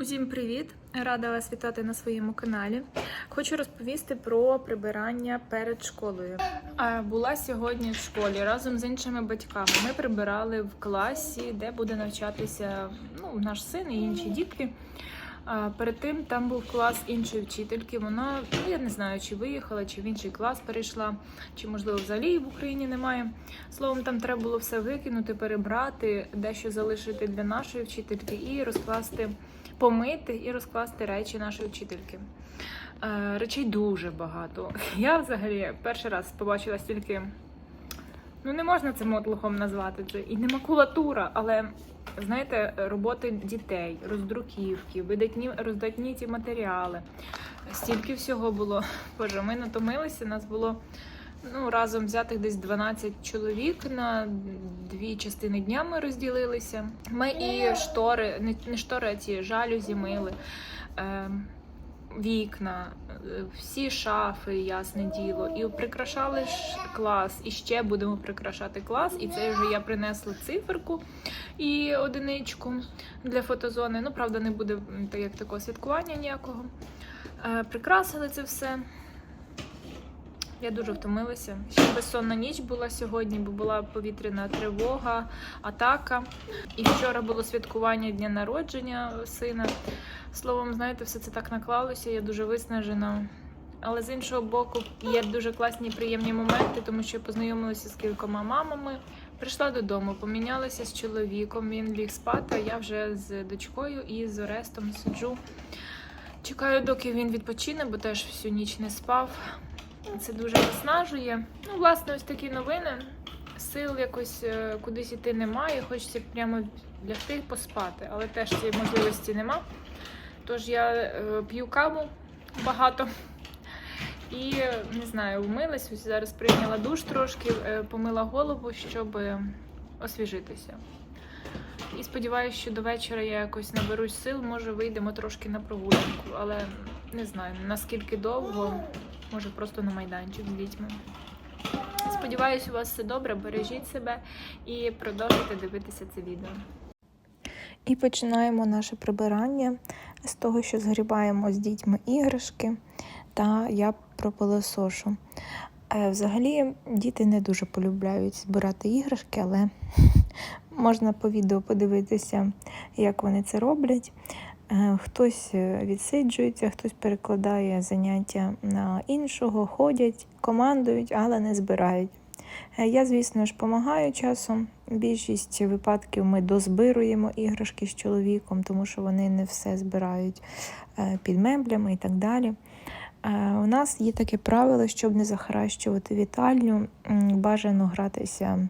Усім привіт! Рада вас вітати на своєму каналі. Хочу розповісти про прибирання перед школою. Була сьогодні в школі разом з іншими батьками. Ми прибирали в класі, де буде навчатися ну, наш син і інші дітки. Перед тим там був клас іншої вчительки. Вона ну я не знаю, чи виїхала, чи в інший клас перейшла, чи можливо взагалі в Україні немає. Словом, там треба було все викинути, перебрати, дещо залишити для нашої вчительки і розкласти, помити і розкласти речі нашої вчительки. Е, Речей дуже багато. Я взагалі перший раз побачила стільки. Ну, не можна це мотлухом назвати. Це і не макулатура, але знаєте, роботи дітей, роздруківки, видатні роздатні ці матеріали. Стільки всього було. Боже, ми натомилися. Нас було ну, разом взятих десь 12 чоловік на дві частини дня ми розділилися. Ми і штори, не, не штори, а ці жалюзі мили. Е, Вікна, е, всі шафи, ясне діло, і прикрашали ж клас, і ще будемо прикрашати клас. І це вже я принесла циферку і одиничку для фотозони. Ну, правда, не буде як такого святкування ніякого. Е, Прикрасили це все. Я дуже втомилася. Ще безсонна ніч була сьогодні, бо була повітряна тривога, атака. І вчора було святкування дня народження сина. Словом, знаєте, все це так наклалося, я дуже виснажена. Але з іншого боку, є дуже класні приємні моменти, тому що познайомилася з кількома мамами. Прийшла додому, помінялася з чоловіком. Він ліг спати. а Я вже з дочкою і з Орестом сиджу. Чекаю, доки він відпочине, бо теж всю ніч не спав. Це дуже виснажує. Ну, власне, ось такі новини. Сил якось е, кудись іти немає. Хочеться прямо лягти поспати, але теж цієї можливості нема. Тож я е, п'ю каву багато і не знаю, вмилась. Ось зараз прийняла душ трошки, е, помила голову, щоб освіжитися. І сподіваюся, що до вечора я якось наберусь сил, може вийдемо трошки на прогулянку, але не знаю наскільки довго, може просто на майданчик з дітьми. Сподіваюся, у вас все добре, бережіть себе і продовжуйте дивитися це відео. І починаємо наше прибирання з того, що згрібаємо з дітьми іграшки, та я пропилосошу. Е, Взагалі, діти не дуже полюбляють збирати іграшки, але можна по відео подивитися, як вони це роблять. Е, Хтось е, відсиджується, хтось перекладає заняття на іншого, ходять, командують, але не збирають. Е, Я, звісно ж, допомагаю часом. Більшість випадків ми дозбируємо іграшки з чоловіком, тому що вони не все збирають під меблями і так далі. У нас є таке правило, щоб не захаращувати вітальню, бажано гратися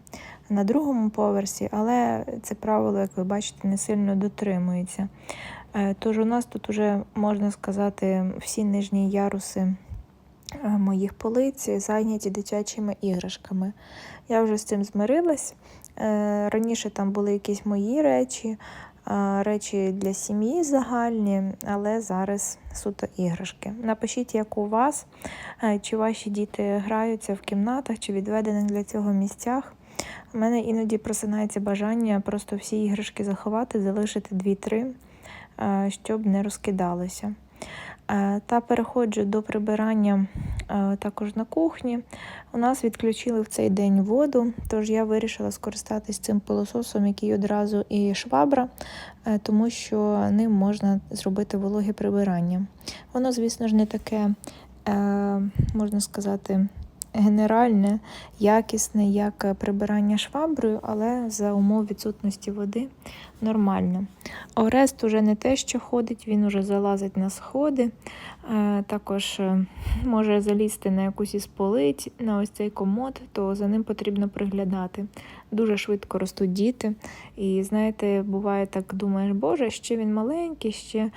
на другому поверсі, але це правило, як ви бачите, не сильно дотримується. Е, Тож у нас тут уже можна сказати всі нижні яруси е, моїх полиць зайняті дитячими іграшками. Я вже з цим змирилась. Е, Раніше там були якісь мої речі, речі для сім'ї загальні, але зараз суто іграшки. Напишіть, як у вас, чи ваші діти граються в кімнатах, чи відведених для цього місцях. У мене іноді просинається бажання просто всі іграшки заховати, залишити 2-3, е, щоб не розкидалися. Е, Та переходжу до прибирання е, також на кухні. У нас відключили в цей день воду, тож я вирішила скористатись цим пилососом, який одразу і швабра, е, тому що ним можна зробити вологе прибирання. Воно, звісно ж, не таке, е, можна сказати, генеральне, якісне, як е, прибирання шваброю, але за умов відсутності води нормально. Орест уже не те, що ходить, він уже залазить на сходи, е, також е, може залізти на якусь із полиць, на ось цей комод, то за ним потрібно приглядати. Дуже швидко ростуть діти. І знаєте, буває так, думаєш, Боже, ще він маленький, ще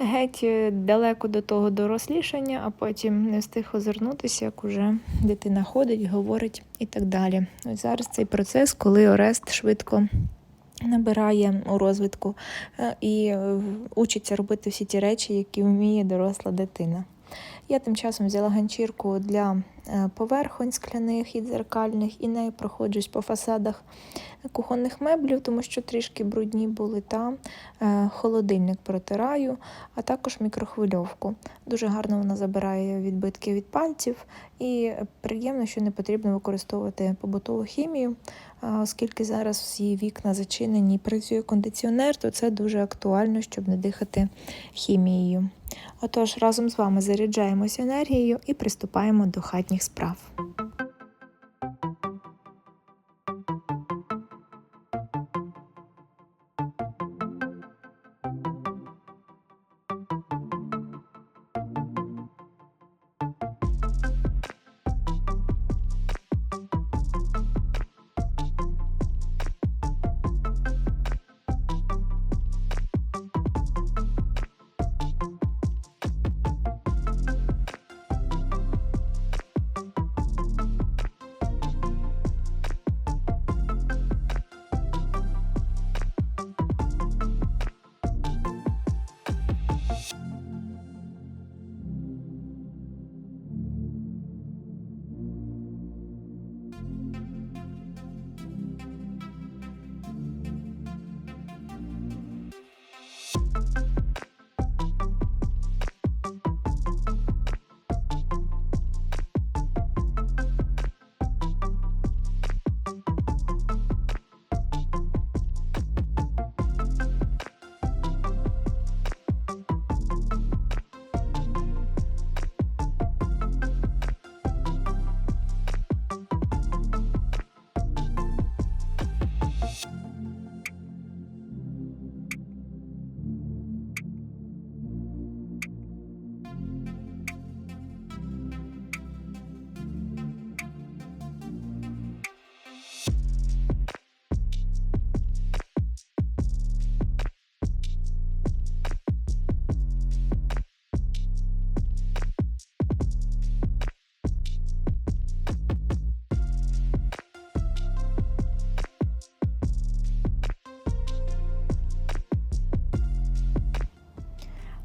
геть е, далеко до того дорослішання, а потім не встиг озирнутися, як уже дитина ходить, говорить і так далі. Ось зараз цей процес, коли Орест швидко набирає у розвитку е, і е, учиться робити всі ті речі, які вміє доросла дитина. Я тим часом взяла ганчірку для е, поверхонь скляних і дзеркальних, і нею проходжусь по фасадах кухонних меблів, тому що трішки брудні були та е, холодильник протираю, а також мікрохвильовку. Дуже гарно вона забирає відбитки від пальців, і приємно, що не потрібно використовувати побутову хімію, оскільки зараз всі вікна зачинені і працює кондиціонер, то це дуже актуально, щоб не дихати хімією. Отож, разом з вами заряджаємось енергією і приступаємо до хатніх справ.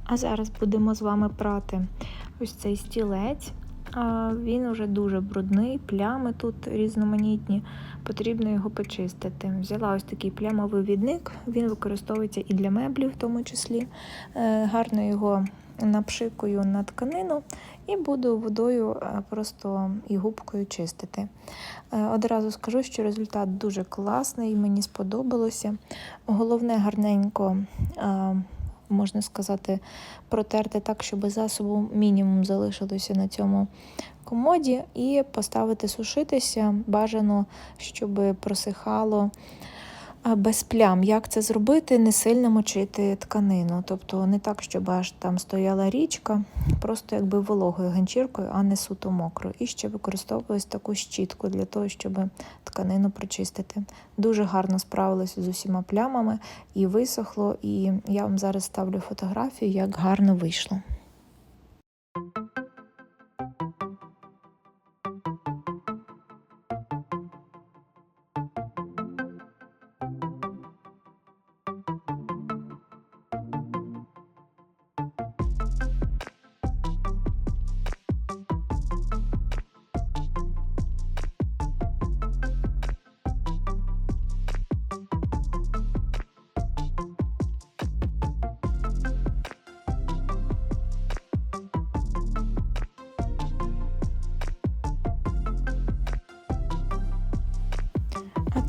А зараз будемо з вами прати ось цей стілець. Він уже дуже брудний, плями тут різноманітні, потрібно його почистити. Взяла ось такий плямовий відник, він використовується і для меблів, в тому числі. Е, Гарно його напшикую на тканину і буду водою е, просто і губкою чистити. Е, Одразу скажу, що результат дуже класний, мені сподобалося. Головне гарненько. Можна сказати, протерти так, щоб засобу мінімум залишилося на цьому комоді, і поставити сушитися. Бажано, щоб просихало без плям. Як це зробити? Не сильно мочити тканину. Тобто не так, щоб аж там стояла річка, просто якби вологою ганчіркою, а не суто мокрою. І ще використовую таку щітку для того, щоб тканину прочистити. Дуже гарно справилася з усіма плямами і висохло. І я вам зараз ставлю фотографію, як гарно вийшло.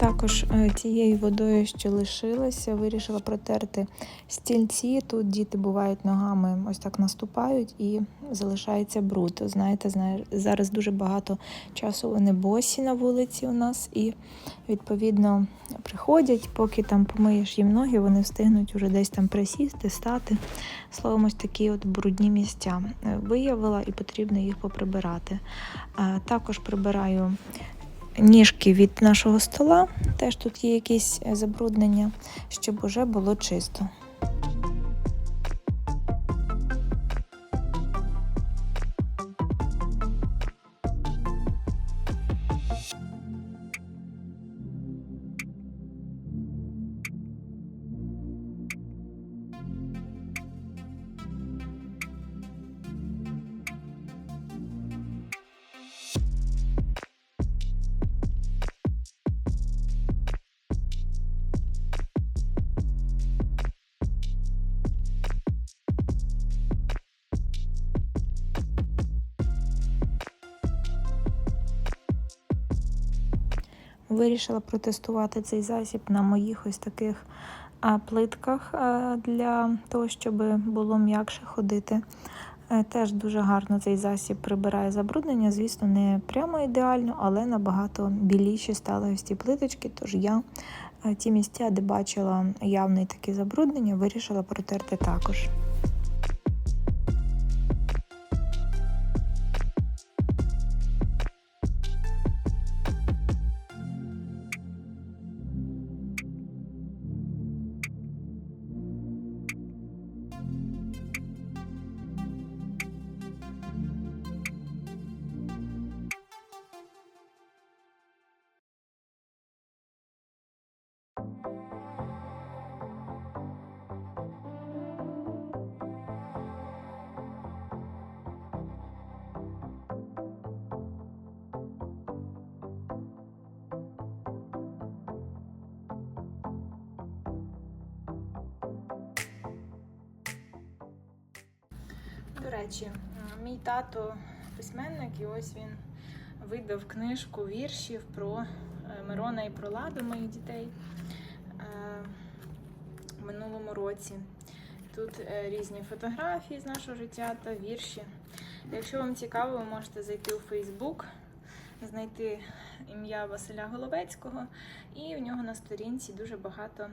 Також е, тією водою, що лишилася, вирішила протерти стільці. Тут діти бувають ногами, ось так наступають і залишається бруд. Знаєте, зараз дуже багато часу вони босі на вулиці у нас, і відповідно приходять, поки там помиєш їм ноги, вони встигнуть уже десь там присісти, стати. Словом, ось такі от брудні місця е, виявила і потрібно їх поприбирати. Е, Також прибираю ніжки від нашого стола. Теж тут є якісь е, забруднення, щоб уже було чисто. Вирішила протестувати цей засіб на моїх ось таких плитках для того, щоб було м'якше ходити. Е, Теж дуже гарно цей засіб прибирає забруднення. Звісно, не прямо ідеально, але набагато біліші стали ось ці плиточки. Тож я е, ті місця, де бачила явне таке забруднення, вирішила протерти також. До речі, е, мій тато письменник, і ось він видав книжку віршів про е, Мирона і про Ладу, моїх дітей е, в минулому році. Тут різні фотографії з нашого життя та вірші. Якщо вам цікаво, ви можете зайти у Фейсбук, знайти ім'я Василя Головецького, і в нього на сторінці дуже багато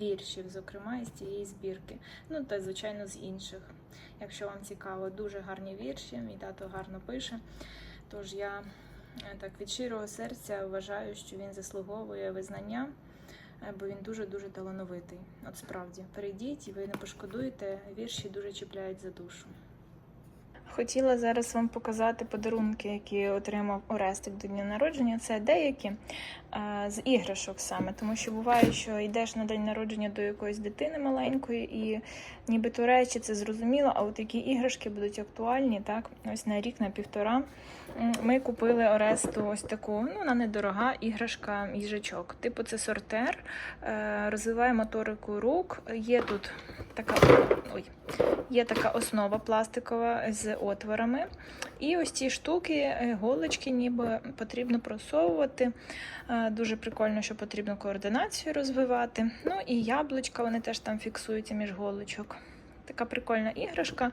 віршів, зокрема із цієї збірки. Ну та звичайно з інших. Якщо вам цікаво, дуже гарні вірші, мій тато гарно пише. Тож я е, так від щирого серця вважаю, що він заслуговує визнання, е, бо він дуже-дуже талановитий. От справді, перейдіть і ви не пошкодуєте, вірші дуже чіпляють за душу. Хотіла зараз вам показати подарунки, які отримав Орестик до дня народження. Це деякі е, з іграшок саме, тому що буває, що йдеш на день народження до якоїсь дитини маленької, і нібито речі це зрозуміло, а от які іграшки будуть актуальні, так, ось на рік, на півтора. Ми купили Оресту ось таку, ну вона недорога іграшка їжачок. Типу це сортер, е, розвиває моторику рук. Є тут така ой, є така основа пластикова з отворами. І ось ці штуки, е, голочки, ніби потрібно просовувати. Е, Дуже прикольно, що потрібно координацію розвивати. Ну і яблучка, вони теж там фіксуються між голочок. Така прикольна іграшка.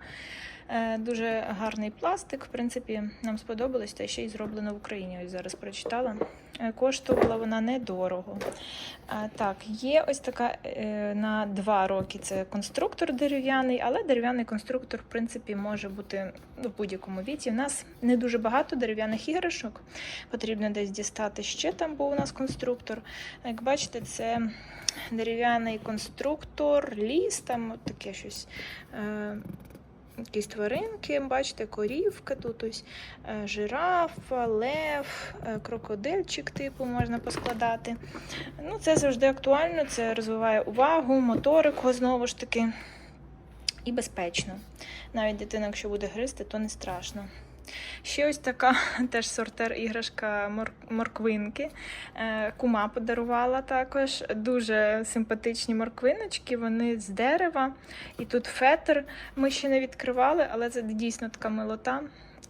Е, Дуже гарний пластик. В принципі, нам сподобалось, та ще й зроблено в Україні. Ось зараз прочитала. Е, Коштувала вона недорого. Так, є ось така е, на два роки це конструктор дерев'яний, але дерев'яний конструктор, в принципі, може бути в будь-якому віці. У нас не дуже багато дерев'яних іграшок. Потрібно десь дістати ще там, був у нас конструктор. Як бачите, це дерев'яний конструктор, ліс, там от таке щось. Е, Якісь тваринки, бачите, корівка, тут ось е, жирафа, лев, е, крокодильчик типу можна поскладати. Ну, це завжди актуально, це розвиває увагу, моторику знову ж таки. І безпечно. Навіть дитина, якщо буде гризти, то не страшно. Ще ось така теж сортер іграшка мор- морквинки. Е, Кума подарувала також. Дуже симпатичні морквиночки, вони з дерева. І тут фетр ми ще не відкривали, але це дійсно така милота.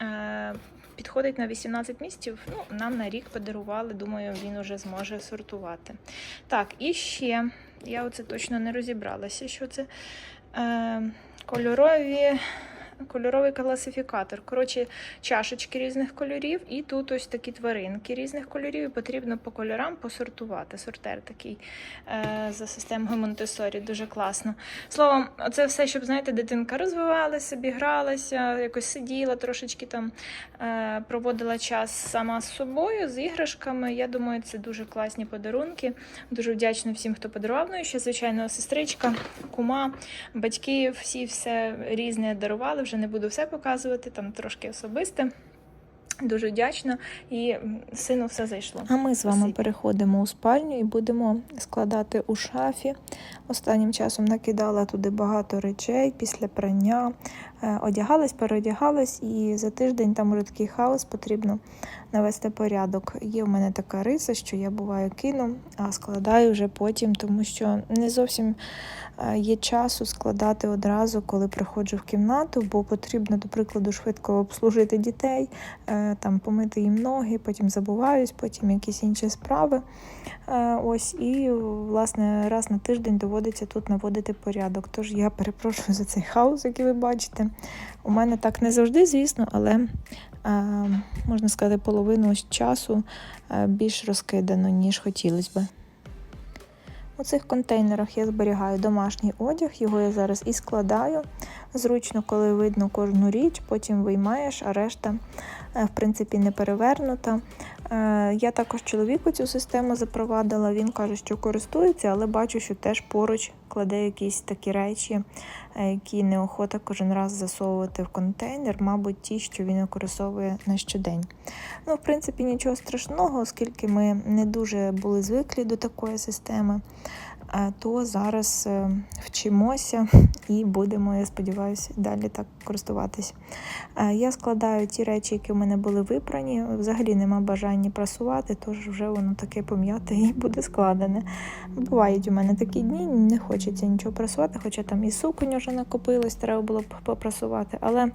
Е, Підходить на 18 місяців. Ну, нам на рік подарували. Думаю, він уже зможе сортувати. Так, і ще я оце точно не розібралася, що це е, кольорові. Кольоровий класифікатор. Коротше, чашечки різних кольорів, і тут ось такі тваринки різних кольорів. І потрібно по кольорам посортувати. Сортер такий е, за системою Монтесорі, дуже класно. Словом, це все, щоб знаєте, дитинка розвивалася, собі гралася, якось сиділа, трошечки там е, проводила час сама з собою, з іграшками. Я думаю, це дуже класні подарунки. Дуже вдячна всім, хто подарував. Ну і ще, звичайно, сестричка, кума, батьки, всі все різне дарували. Не буду все показувати, там трошки особисте. Дуже вдячна і сину все зайшло. А ми з вами Спасибі. переходимо у спальню і будемо складати у шафі. Останнім часом накидала туди багато речей після прання. Е, Одягалась, переодягалась, і за тиждень там уже такий хаос потрібно навести порядок. Є в мене така риса, що я буваю кину, а складаю вже потім, тому що не зовсім є часу складати одразу, коли приходжу в кімнату, бо потрібно, до прикладу, швидко обслужити дітей, е, е, там помити їм ноги, потім забуваюсь, потім якісь інші справи. Е, Ось і власне раз на тиждень доводиться тут наводити порядок. Тож я перепрошую за цей хаос, який ви бачите. У мене так не завжди, звісно, але е, можна сказати, половину часу е, більш розкидано, ніж хотілося би. У цих контейнерах я зберігаю домашній одяг, його я зараз і складаю. Зручно, коли видно кожну річ, потім виймаєш, а решта, е, в принципі, не перевернута. Е, Я також чоловіку цю систему запровадила. Він каже, що користується, але бачу, що теж поруч кладе якісь такі речі, е, які неохота кожен раз засовувати в контейнер, мабуть, ті, що він використовує на щодень. Ну, в принципі, нічого страшного, оскільки ми не дуже були звиклі до такої системи, то зараз е, вчимося і будемо, я сподіваюся, далі так користуватись. Е, Я складаю ті речі, які в мене були випрані. Взагалі нема бажання прасувати, тож вже воно таке пом'яте і буде складене. Бувають у мене такі дні, не хочеться нічого прасувати, хоча там і суконь вже накопилось, треба було б попрасувати. Але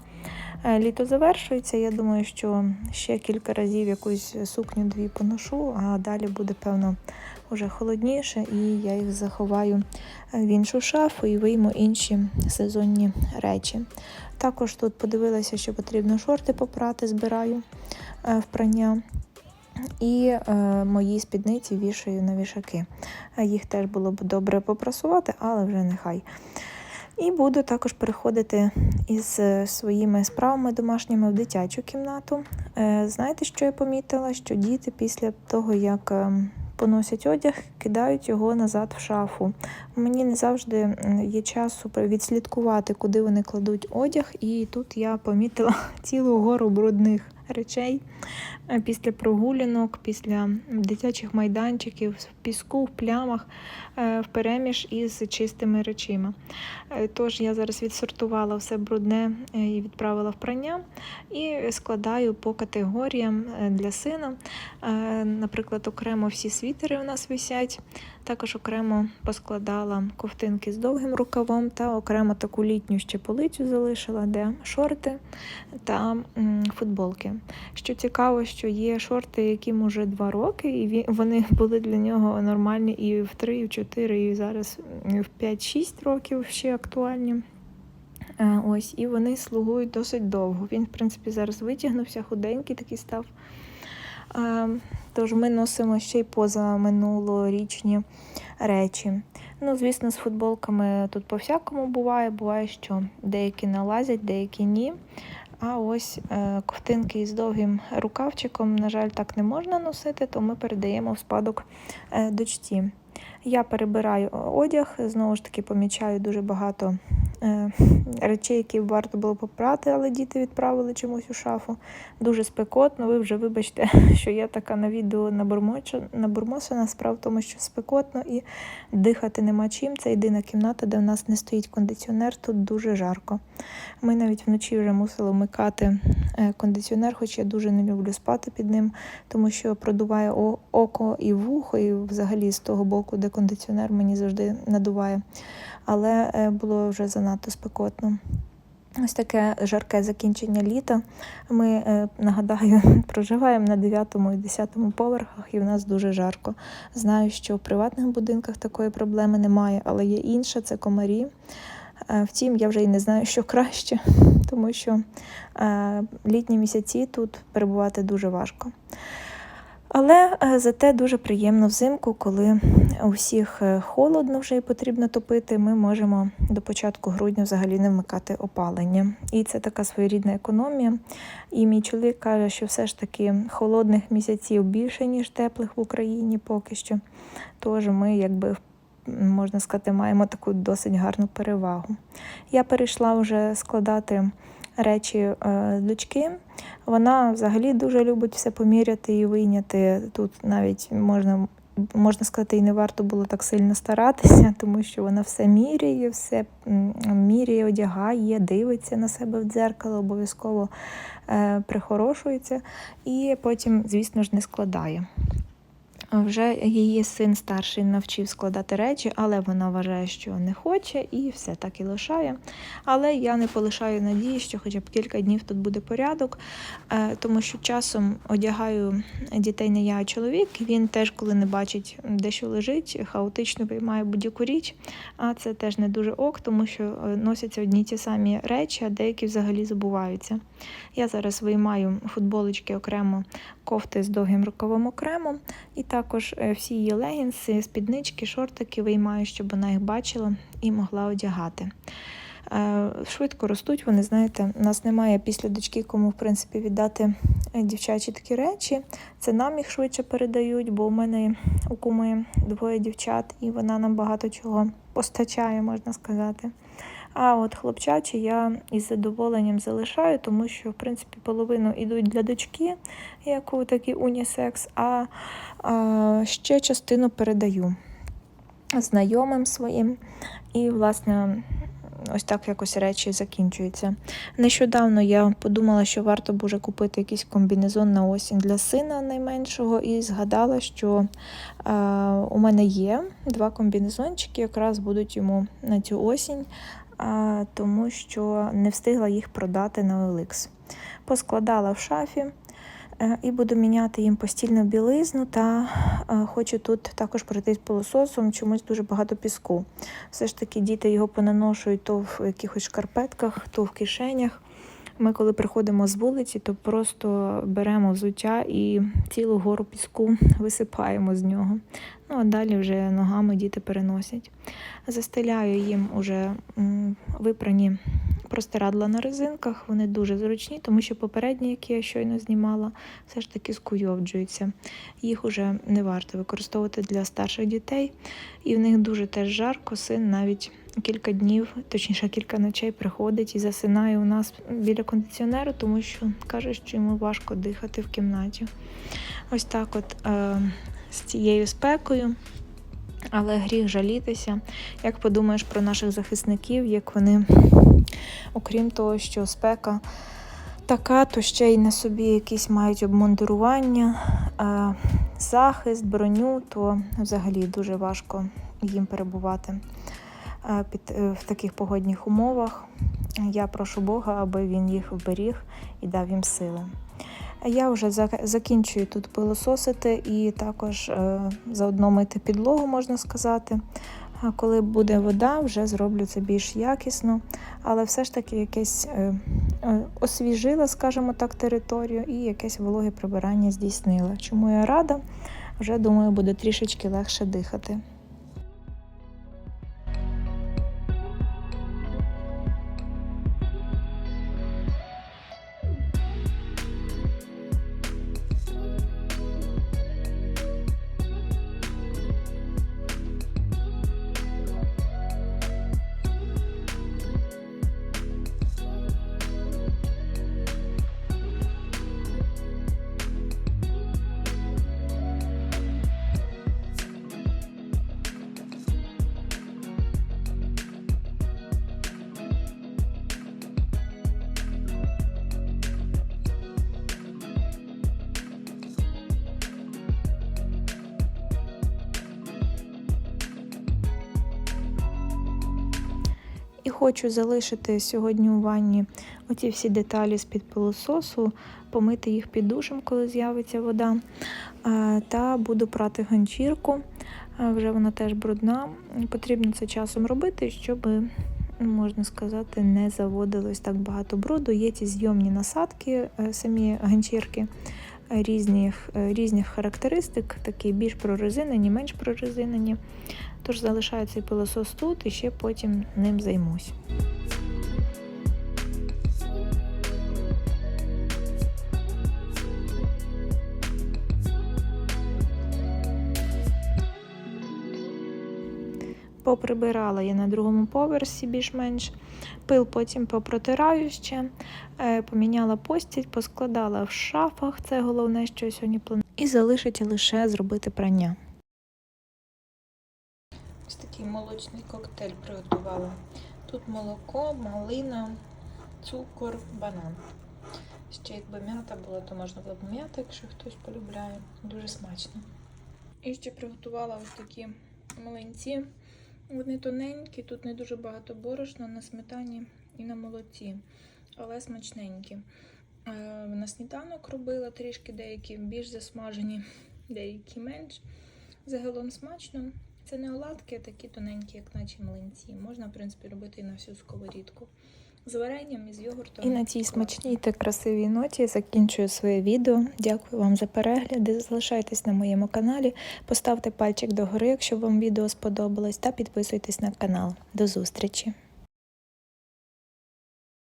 е, літо завершується. Я думаю, що ще кілька разів якусь сукню-дві поношу, а далі буде, певно, вже холодніше, і я їх заховаю е, в іншу шафу і вийму інші сезонні речі. Також тут подивилася, що потрібно шорти попрати, збираю е, в прання. І е, мої спідниці вішаю на вішаки. Е, Їх теж було б добре попрасувати, але вже нехай. І буду також переходити із своїми справами домашніми в дитячу кімнату. Е, Знаєте, що я помітила? Що діти після того, як е, поносять одяг, кидають його назад в шафу. Мені не завжди є часу відслідкувати, куди вони кладуть одяг, і тут я помітила цілу гору брудних речей е, після прогулянок, після дитячих майданчиків, в піску, в плямах, е, впереміж із чистими речима. Е, Тож я зараз відсортувала все брудне і відправила в прання і складаю по категоріям для сина. Наприклад, окремо всі світери у нас висять. Також окремо поскладала ковтинки з довгим рукавом та окремо таку літню ще полицю залишила, де шорти та футболки. Що цікаво, що є шорти, яким уже два роки, і вони були для нього нормальні і в 3, і в 4, і зараз в 5-6 років ще актуальні. Е, Ось, і вони слугують досить довго. Він, в принципі, зараз витягнувся, худенький такий став. Тож ми носимо ще й поза минулорічні речі. Ну, звісно, з футболками тут по-всякому буває. Буває, що деякі налазять, деякі ні. А ось е, ковтинки із довгим рукавчиком, на жаль, так не можна носити, то ми передаємо в спадок е, дочці. Я перебираю одяг, знову ж таки помічаю дуже багато е, речей, які варто було попрати, але діти відправили чомусь у шафу. Дуже спекотно. Ви вже вибачте, що я така на відео набурмосена. Справа в тому, що спекотно і дихати нема чим. Це єдина кімната, де в нас не стоїть кондиціонер, тут дуже жарко. Ми навіть вночі вже мусили вмикати е, кондиціонер, хоч я дуже не люблю спати під ним, тому що продуває око і вухо, і взагалі з того боку, де кондиціонер мені завжди надуває. Але е, було вже занадто спекотно. Ось таке жарке закінчення літа. Ми, е, нагадаю, проживаємо на 9 і 10 поверхах, і в нас дуже жарко. Знаю, що в приватних будинках такої проблеми немає, але є інша це комарі. Е, Втім, я вже і не знаю, що краще, тому що літні місяці тут перебувати дуже важко. Але е, зате дуже приємно взимку, коли у всіх е, холодно вже і потрібно топити, ми можемо до початку грудня взагалі не вмикати опалення. І це така своєрідна економія. І мій чоловік каже, що все ж таки холодних місяців більше, ніж теплих в Україні поки що. Тож ми, якби можна сказати, маємо таку досить гарну перевагу. Я перейшла вже складати речі е, дочки. Вона взагалі дуже любить все поміряти і вийняти. Тут навіть можна, можна сказати, і не варто було так сильно старатися, тому що вона все міряє, все міряє, одягає, дивиться на себе в дзеркало, обов'язково е, прихорошується і потім, звісно ж, не складає. Вже її син старший навчив складати речі, але вона вважає, що не хоче, і все так і лишає. Але я не полишаю надії, що хоча б кілька днів тут буде порядок, е, тому що часом одягаю дітей не я, а чоловік. Він теж, коли не бачить, де що лежить, хаотично приймає будь-яку річ. А це теж не дуже ок, тому що е, носяться одні ті самі речі, а деякі взагалі забуваються. Я зараз виймаю футболочки окремо, кофти з довгим рукавом окремо, і також е, всі її легінси, спіднички, шортики виймаю, щоб вона їх бачила і могла одягати. Е, Швидко ростуть, вони знаєте, у нас немає після дочки, кому в принципі віддати е, дівчачі такі речі. Це нам їх швидше передають, бо у мене у куми двоє дівчат, і вона нам багато чого постачає, можна сказати. А от хлопчачі я із задоволенням залишаю, тому що в принципі половину йдуть для дочки, як у такий унісекс, а, а ще частину передаю знайомим своїм. І, власне, ось так якось речі закінчуються. Нещодавно я подумала, що варто б уже купити якийсь комбінезон на осінь для сина найменшого, і згадала, що е, у мене є два комбінезончики, якраз будуть йому на цю осінь, тому що не встигла їх продати на OLX. Поскладала в шафі. е, І буду міняти їм постільну білизну та е, хочу тут також пройтись пилососом, чомусь дуже багато піску. Все ж таки діти його понаношують то в якихось шкарпетках, то в кишенях. Ми, коли приходимо з вулиці, то просто беремо взуття і цілу гору піску висипаємо з нього. Ну а далі вже ногами діти переносять. Застеляю їм уже випрані простирадла на резинках. Вони дуже зручні, тому що попередні, які я щойно знімала, все ж таки скуйовджуються. Їх уже не варто використовувати для старших дітей, і в них дуже теж жарко. Син навіть кілька днів, точніше кілька ночей приходить і засинає у нас біля кондиціонеру, тому що каже, що йому важко дихати в кімнаті. Ось так, от е, з цією спекою. Але гріх жалітися. Як подумаєш про наших захисників, як вони, окрім того, що спека така, то ще й на собі якісь мають обмундирування, е, захист, броню, то взагалі дуже важко їм перебувати під, е, в таких погодних умовах. Я прошу Бога, аби він їх вберіг і дав їм сили. Я вже закінчую тут пилососити і також е, заодно мити підлогу, можна сказати. Коли буде вода, вже зроблю це більш якісно, але все ж таки якесь е, е, освіжила, скажімо так, територію і якесь вологе прибирання здійснила. Чому я рада? Вже думаю, буде трішечки легше дихати. Хочу залишити сьогодні у ванні оці всі деталі з-під пилососу, помити їх під душем, коли з'явиться вода. Та буду прати ганчірку. Вже вона теж брудна. Потрібно це часом робити, щоб, можна сказати, не заводилось так багато бруду. Є ці зйомні насадки, е, самі ганчірки різних, е, різних характеристик, такі більш прорезинені, менш прорезинені. Тож залишаю цей пилосос тут і ще потім ним займусь. Поприбирала я на другому поверсі більш-менш. Пил потім попротираю ще, е, поміняла постіль, поскладала в шафах. Це головне, що я сьогодні планую. І залишиться лише зробити прання. Ось такий молочний коктейль приготувала. Тут молоко, малина, цукор, банан. Ще якби м'ята була, то можна було б м'ята, якщо хтось полюбляє. Дуже смачно. І ще приготувала ось такі млинці. Вони тоненькі, тут не дуже багато борошна на сметані і на молоці, але смачненькі. Е, На сніданок робила трішки деякі більш засмажені, деякі менш. Загалом смачно. Це не оладки, а такі тоненькі, як наче млинці. Можна, в принципі, робити і на всю сковорідку. З варенням і з йогуртом. І на цій смачній та красивій ноті закінчую своє відео. Дякую вам за перегляди. Залишайтесь на моєму каналі, поставте пальчик догори, якщо вам відео сподобалось, та підписуйтесь на канал. До зустрічі!